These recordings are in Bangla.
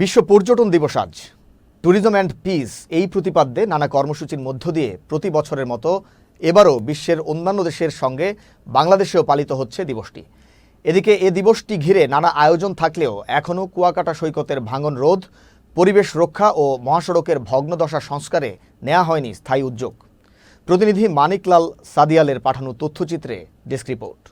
বিশ্ব পর্যটন দিবস আজ। ট্যুরিজম অ্যান্ড পিস এই প্রতিপাদ্যে নানা কর্মসূচির মধ্য দিয়ে প্রতি বছরের মতো এবারও বিশ্বের অন্যান্য দেশের সঙ্গে বাংলাদেশেও পালিত হচ্ছে দিবসটি। এদিকে এ দিবসটি ঘিরে নানা আয়োজন থাকলেও এখনও কুয়াকাটা সৈকতের ভাঙন রোধ, পরিবেশ রক্ষা ও মহাসড়কের ভগ্নদশা সংস্কারে নেওয়া হয়নি স্থায়ী উদ্যোগ। প্রতিনিধি মানিকলাল সাদিয়ালের পাঠানো তথ্যচিত্রে ডেস্ক রিপোর্ট।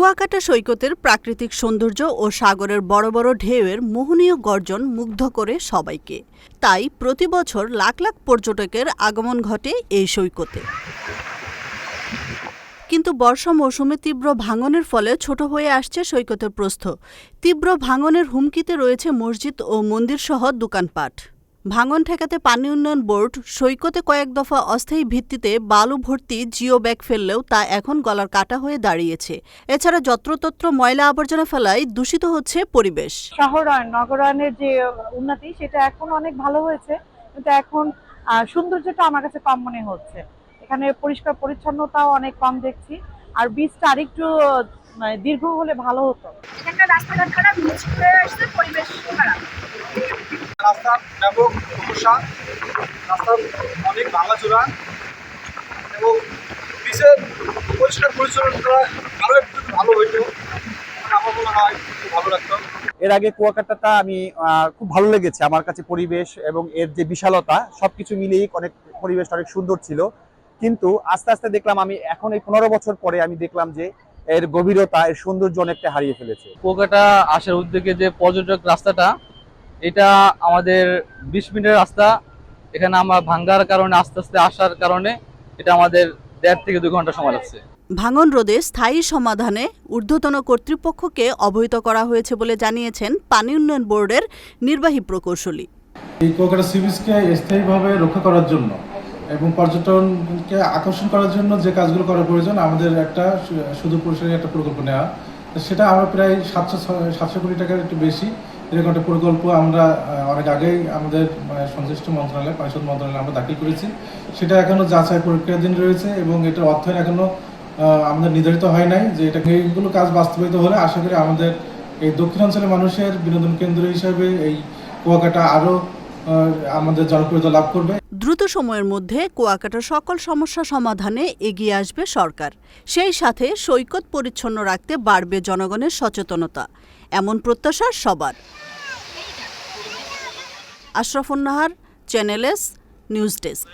কুয়াকাটা সৈকতের প্রাকৃতিক সৌন্দর্য ও সাগরের বড় বড় ঢেউয়ের মোহনীয় গর্জন মুগ্ধ করে সবাইকে। তাই প্রতি বছর লাখ লাখ পর্যটকের আগমন ঘটে এই সৈকতে। কিন্তু বর্ষা মৌসুমে তীব্র ভাঙনের ফলে ছোট হয়ে আসছে সৈকতের প্রস্থ। তীব্র ভাঙনের হুমকিতে রয়েছে মসজিদ ও মন্দিরসহ দোকানপাট। ভাঙন ঠেকাতে পানি উন্নয়ন বোর্ড সৈকতে কয়েক দফা অস্থায়ী ভিত্তিতে বালু ভর্তি জিও ব্যাগ ফেললেও তা এখন গলার কাটা হয়ে দাঁড়িয়েছে। এছাড়া যত্রতত্র ময়লা আবর্জনা ফেলায় দূষিত হচ্ছে পরিবেশ। শহরায়ন নগরায়নের যে উন্নতি সেটা এখন অনেক ভালো হয়েছে। কিন্তু এখন সৌন্দর্যটা আমার কাছে কম মনে হচ্ছে। এখানে পরিষ্কার পরিচ্ছন্নতাও অনেক কম দেখছি। আর বীজটা আরেকটু দীর্ঘ হলে ভালো হতো। এখানকার রাস্তাঘাট খারাপ পরিবেশ খারাপ। রাস্তার ব্যাপক সমস্যা রাস্তার অনেক ভাঙাচোরা এবং বিশেষ পরিষ্কার পরিচ্ছন্নতা আরও একটু ভালো হইতো। আমার মনে হয় ভালো লাগতো। এর আগে কুয়াকাটাটা আমি খুব ভালো লেগেছে আমার কাছে পরিবেশ এবং এর যে বিশালতা সবকিছু মিলিয়েই অনেক পরিবেশটা অনেক সুন্দর ছিল। কিন্তু আস্তে আস্তে দেখলাম আমি এখন এই পনেরো বছর পরে আমি দেখলাম যে এর গভীরতা এর সৌন্দর্য অনেকটা হারিয়ে ফেলেছে। কুয়াকাটা আসার উদ্যোগে যে পর্যটক রাস্তাটা এটা আমাদের বিশ মিনিটের রাস্তা। এখানে আমরা ভাঙ্গার কারণে আস্তে আস্তে আসার কারণে এটা আমাদের দেড় থেকে দুই ঘণ্টা সময় লাগছে। ভাঙন রোধে স্থায়ী সমাধানে ঊর্ধ্বতন কর্তৃপক্ষকে অবহিত করা হয়েছে বলে জানিয়েছেন পানি উন্নয়ন বোর্ডের নির্বাহী প্রকৌশলী। এই কুয়াকাটা সি বিচকে স্থায়ীভাবে রক্ষা করার জন্য এবং পর্যটনকে আকর্ষণ করার জন্য যে কাজগুলো করা প্রয়োজন আমাদের একটা সুদূর পরিসরের একটা প্রকল্প নেওয়া তো সেটা আমরা প্রায় সাতশো সাতশো কোটি টাকার একটু বেশি। এরকম একটা প্রকল্প আমরা অনেক আগেই আমাদের মানে, সংশ্লিষ্ট মন্ত্রণালয় পরিষদ মন্ত্রণালয়ে আমরা দাখিল করেছি। সেটা এখনও যাচাই প্রক্রিয়াধীন রয়েছে এবং এটার অর্থায়ন এখনও আহ, আমাদের নির্ধারিত হয় নাই যে এটা এইগুলো কাজ বাস্তবায়িত হলে আশা করি আমাদের এই দক্ষিণাঞ্চলের মানুষের বিনোদন কেন্দ্র হিসাবে এই কুয়াকাটা আরও আমাদের জনপ্রিয়তা লাভ করবে। দ্রুত সময়ের মধ্যে কুয়াকাটার সকল সমস্যা সমাধানে এগিয়ে আসবে সরকার। সেই সাথে সৈকত পরিচ্ছন্ন রাখতে বাড়বে জনগণের সচেতনতা। এমন প্রত্যাশা সবার। Ashrafun Nahar channel S news desk